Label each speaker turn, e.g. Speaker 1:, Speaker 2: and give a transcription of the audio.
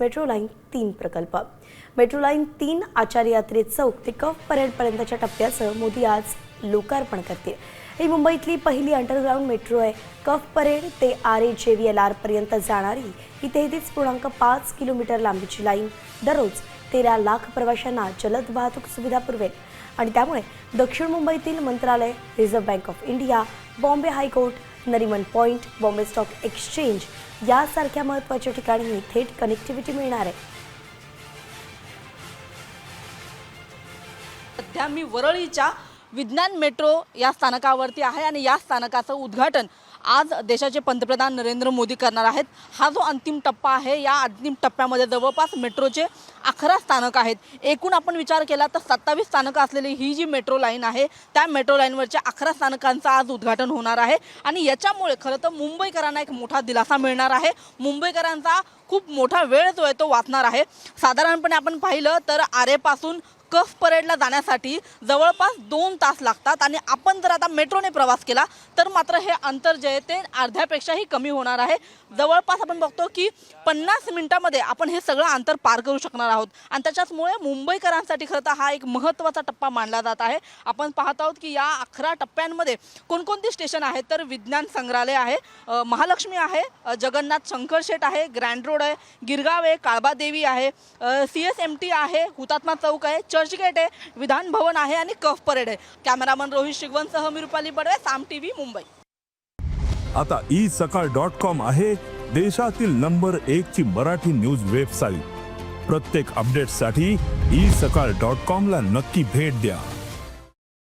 Speaker 1: Metro line तीन प्रकल्प. Metro line तीन आचार्य यात्रे चौक ते कफ परेडपर्यंतच्या टप्प्याचं मोदी आज लोकार्पण करतील. ही मुंबईतली पहिली अंडरग्राऊंड मेट्रो आहे. कफ परेड ते आर ए जे व्ही एल आरपर्यंत जाणारी ही तेहतीस पूर्णांक पाच किलोमीटर लांबीची लाईन दररोज तेरा लाख प्रवाशांना जलद वाहतूक सुविधा पुरवेल. आणि त्यामुळे दक्षिण मुंबईतील मंत्रालय reserve bank of India Bombay high court Nariman point Bombay stock exchange यासारख्या महत्त्वाच्या ठिकाणी थेट कनेक्टिव्हिटी मिळणार आहे.
Speaker 2: सध्या मी वरळीच्या विज्ञान मेट्रो या स्थानकावरती आहे आणि या स्थानकाचं उद्घाटन आज देशाचे पंतप्रधान नरेंद्र मोदी करणार आहेत. हा जो अंतिम टप्पा आहे या अंतिम टप्प्यामध्ये जवळपास मेट्रोचे अकरा स्थानक आहेत. एकूण आपण विचार केला तर सत्तावीस स्थानकं असलेली ही जी मेट्रो लाईन आहे त्या मेट्रो लाईनवरच्या अकरा स्थानकांचं आज उद्घाटन होणार आहे. आणि याच्यामुळे खरं तर मुंबईकरांना एक मोठा दिलासा मिळणार आहे. मुंबईकरांचा खूप मोठा वेळ जो आहे तो वाचणार आहे. साधारणपणे आपण पाहिलं तर आरेपासून कफ परेडला जाण्यासाठी जवळपास दोन तास लागतात आणि आपण जर आता मेट्रोने प्रवास केला तर मात्र हे अंतर जे आहे ते अर्ध्यापेक्षाही कमी होणार आहे. जवळपास आपण बघतो की पन्नास मिनिटामध्ये आपण हे सगळं अंतर पार करू शकणार आहोत. आणि त्याच्याचमुळे मुंबईकरांसाठी खरं तर हा एक महत्त्वाचा टप्पा मानला जात आहे. आपण पाहत आहोत की या अकरा टप्प्यांमध्ये कोणकोणती स्टेशन आहेत तर विज्ञान संग्रहालय आहे महालक्ष्मी आहे जगन्नाथ शंकरशेठ आहे ग्रँड रोड आहे गिरगाव आहे काळबादेवी आहे सी एस एम टी आहे हुतात्मा चौक आहे चर्चगेट आहे. विधान भवन आहे आणि कफ परेड आहे. कॅमेरामन रोहित शिगवनसह मी रुपाली बडवे साम टीव्ही मुंबई.
Speaker 3: आता ई सकाळ डॉट कॉम आहे देशातील नंबर एक ची मराठी न्यूज वेबसाईट प्रत्येक अपडेटसाठी ई सकाळ डॉट कॉम ला नक्की भेट द्या.